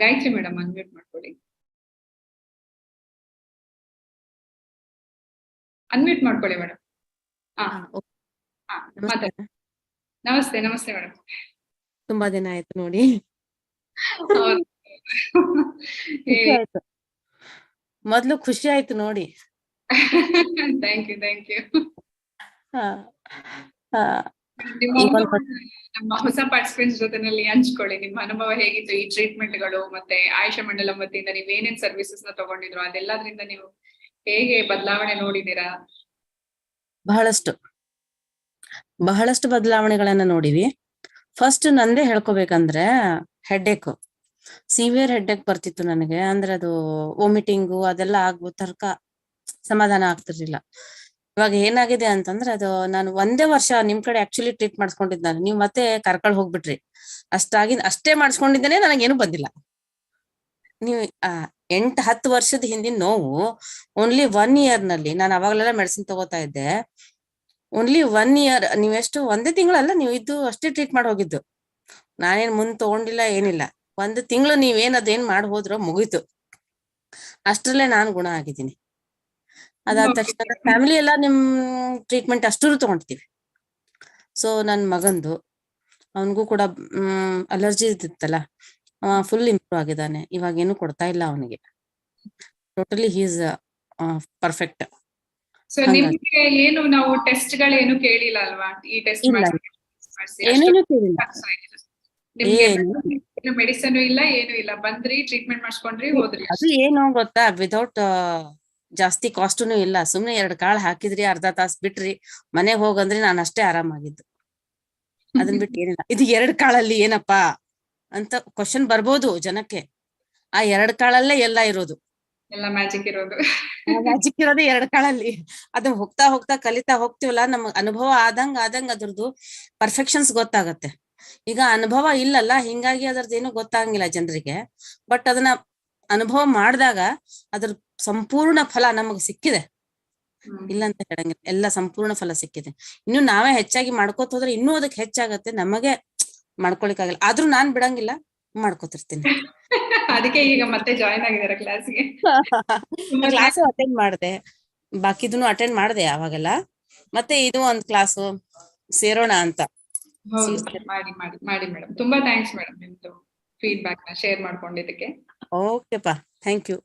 Gayatri madam unmute ಮಾಡ್ಕೊಳ್ಳಿ. Unmute ಮಾಡ್ಕೊಳ್ಳಿ madam ನಮಸ್ತೆ. ನಮಸ್ತೆ ಮೇಡಮ್ ತುಂಬಾ ದಿನ ಆಯ್ತು ನೋಡಿ. ಮೊದ್ಲು ಖುಷಿ ಆಯ್ತು ನೋಡಿ. ಥ್ಯಾಂಕ್ ಯು ಥ್ಯಾಂಕ್ ಯು ನಿಮ್ಮ ಹೊಸ ಪಾರ್ಟಿಸಿಪೆಂಟ್ಸ್ ಜೊತೆನಲ್ಲಿ ಹಂಚ್ಕೊಳ್ಳಿ. ನಿಮ್ಮ ಅನುಭವ ಹೇಗಿತ್ತು? ಈ ಟ್ರೀಟ್ಮೆಂಟ್ಗಳು ಮತ್ತೆ ಆಯುಷ ಮಂಡಲಂ ವತಿಯಿಂದ ನೀವು ಏನೇನ್ ಸರ್ವಿಸಸ್ನ ತಗೊಂಡಿದ್ರು ಅದೆಲ್ಲದ್ರಿಂದ ನೀವು ಹೇಗೆ ಬದಲಾವಣೆ ನೋಡಿದೀರಾ ಬಹಳಷ್ಟು. ಬಹಳಷ್ಟು ಬದಲಾವಣೆಗಳನ್ನ ನೋಡಿವಿ. ಫಸ್ಟ್ ನಂದೇ ಹೇಳ್ಕೊಬೇಕಂದ್ರೆ ಹೆಡ್ಡೇಕ್ ಸಿವಿಯರ್ ಹೆಡ್ಡೇಕ್ ಬರ್ತಿತ್ತು ನನಗೆ. ಅಂದ್ರೆ ಅದು ವಾಮಿಟಿಂಗು ಅದೆಲ್ಲ ಆಗ್ಬೋದು ತರ್ಕ ಸಮಾಧಾನ ಆಗ್ತಿರ್ಲಿಲ್ಲ. ಇವಾಗ ಏನಾಗಿದೆ ಅಂತಂದ್ರೆ ಅದು ನಾನು ಒಂದೇ ವರ್ಷ ನಿಮ್ ಕಡೆ ಆಕ್ಚುಲಿ ಟ್ರೀಟ್ ಮಾಡಿಸ್ಕೊಂಡಿದ್ದ ನಾನು. ನೀವು ಮತ್ತೆ ಕರ್ಕೊಂಡ್ ಹೋಗ್ಬಿಟ್ರಿ. ಅಷ್ಟಾಗಿ, ಅಷ್ಟೇ ಮಾಡಿಸ್ಕೊಂಡಿದ್ದೇನೆ, ನನಗೇನು ಬಂದಿಲ್ಲ. ನೀವು ಎಂಟ್, ಹತ್ತು ವರ್ಷದ ಹಿಂದಿನ ನೋವು ಓನ್ಲಿ ಒನ್ ಇಯರ್ನಲ್ಲಿ, ನಾನು ಅವಾಗಲೆಲ್ಲ ಮೆಡಿಸಿನ್ ತಗೋತಾ ಇದ್ದೆ. ಓನ್ಲಿ ಒನ್ ಇಯರ್ ನೀವೆಷ್ಟು, ಒಂದೇ ತಿಂಗಳಲ್ಲ, ನೀವು ಇದ್ದು ಅಷ್ಟೇ ಟ್ರೀಟ್ ಮಾಡಿ ಹೋಗಿದ್ದು. ನಾನೇನ್ ಮುಂದ್ ತಗೊಂಡಿಲ್ಲ, ಏನಿಲ್ಲ. ಒಂದು ತಿಂಗಳು ನೀವೇನ್ ಅದೇನ್ ಮಾಡಿ ಹೋದ್ರೋ ಮುಗೀತು. ಅಷ್ಟ್ರಲ್ಲೇ ನಾನ್ ಗುಣ ಆಗಿದ್ದೀನಿ. ಅದಾದ ತಕ್ಷಣ ಫ್ಯಾಮಿಲಿ ಎಲ್ಲ ನಿಮ್ ಟ್ರೀಟ್ಮೆಂಟ್ ಅಷ್ಟೂ ತಗೊಂಡ್ತೀವಿ. ಸೊ ನನ್ ಮಗಂದು ಅವನಿಗೂ ಕೂಡ ಹ್ಮ್ ಅಲರ್ಜಿ ಇದ್ದಿತ್ತಲ್ಲ ಅವ ಫುಲ್ ಇಂಪ್ರೂವ್ ಆಗಿದ್ದಾನೆ. ಇವಾಗ ಏನು ಕೊಡ್ತಾ ಇಲ್ಲ ಅವನಿಗೆ. Totally he's perfect so. ನಿಮ್ಗೆ ಏನು ನಾವು ಟೆಸ್ಟ್ ಗಳೇನು ಕೇಳಿಲ್ಲ ಅಲ್ವಾ? ಈ ಟೆಸ್ಟ್. ಏನೇನು ಕೇಳಿಲ್ಲ. ಮೆಡಿಸನ್ ಇಲ್ಲ ಏನು ಇಲ್ಲ. ಬಂದ್ರಿ ಟ್ರೀಟ್ಮೆಂಟ್ ಮಾಡಿಸ್ಕೊಂಡ್ರಿ ಹೋದ್ರಿ ಅದು ಏನು ಗೊತ್ತಾ? ವಿದೌಟ್ ಜಾಸ್ತಿ ಕಾಸ್ಟ್ನು ಇಲ್ಲ. ಸುಮ್ನೆ ಎರಡ್ ಕಾಳು ಹಾಕಿದ್ರಿ ಅರ್ಧ ತಾಸ್ ಬಿಟ್ರಿ ಮನೆಗ್ ಹೋಗಂದ್ರೆ ನಾನು ಅಷ್ಟೇ ಆರಾಮಾಗಿದ್ದು ಅದನ್ ಬಿಟ್ಟು ಏನಿಲ್ಲ. ಇದು ಎರಡ್ ಕಾಳಲ್ಲಿ ಏನಪ್ಪಾ ಅಂತ ಕ್ವಶನ್ ಬರ್ಬೋದು ಜನಕ್ಕೆ. ಆ ಎರಡ್ ಕಾಳಲ್ಲೇ ಎಲ್ಲ ಇರೋದು. ಎಲ್ಲ ಮ್ಯಾಜಿಕ್ ಇರೋದು. ಮ್ಯಾಜಿಕ್ ಇರೋದೇ ಎರಡ್ ಕಾಳಲ್ಲಿ. ಅದು ಹೋಗ್ತಾ ಹೋಗ್ತಾ ಕಲಿತಾ ಹೋಗ್ತಿವಲ್ಲ ನಮಗ್ ಅನುಭವ ಆದಂಗ ಆದಂಗ ಅದ್ರದ್ದು ಪರ್ಫೆಕ್ಷನ್ಸ್ ಗೊತ್ತಾಗತ್ತೆ. ಈಗ ಅನುಭವ ಇಲ್ಲಲ್ಲ ಹಿಂಗಾಗಿ ಅದ್ರದ್ದು ಏನು ಗೊತ್ತಾಗಂಗಿಲ್ಲ ಜನರಿಗೆ. ಬಟ್ ಅದನ್ನ ಅನುಭವ ಮಾಡಿದಾಗ ಅದ್ರ ಸಂಪೂರ್ಣ ಫಲ ನಮಗ್ ಸಿಕ್ಕಿದೆ. ಇಲ್ಲ ಅಂತ ಹೇಳಂಗಿಲ್ಲ. ಎಲ್ಲ ಸಂಪೂರ್ಣ ಫಲ ಸಿಕ್ಕಿದೆ. ಇನ್ನು ನಾವೇ ಹೆಚ್ಚಾಗಿ ಮಾಡ್ಕೋತ ಹೋದ್ರೆ ಇನ್ನೂ ಅದಕ್ಕೆ ಹೆಚ್ಚಾಗತ್ತೆ. ನಮಗೆ ಮಾಡ್ಕೊಳಿಕ್ಕಾಗಲ್ಲ ಆದ್ರೂ ನಾನ್ ಬಿಡಂಗಿಲ್ಲ ಮಾಡ್ಕೋತಿರ್ತೀನಿ. ಅದಕ್ಕೆ ಈಗ ಮತ್ತೆ ಜಾಯಿನ್ ಆಗಿದ್ದಾರೆ ಕ್ಲಾಸ್ಗೆ ಕ್ಲಾಸ್ ಅಟೆಂಡ್ ಮಾಡಿದೆ. ಬಾಕಿದನ್ನು ಅಟೆಂಡ್ ಮಾಡಿದೆ ಅವಾಗೆಲ್ಲ ಮತ್ತೆ ಇದು ಒಂದ್ ಕ್ಲಾಸ್ ಸೇರೋಣ ಅಂತ. ಮಾಡಿ ಮಾಡಿ ಮಾಡಿ ಮೇಡಮ್ ತುಂಬಾ ಥ್ಯಾಂಕ್ಸ್ ಮೇಡಮ್ ನಿಮ್ದು ಫೀಡ್ಬ್ಯಾಕ್ನ ಶೇರ್ ಮಾಡ್ಕೊಂಡಿದ್ದಕ್ಕೆ. ಓಕೆಪಾ ಥ್ಯಾಂಕ್ ಯು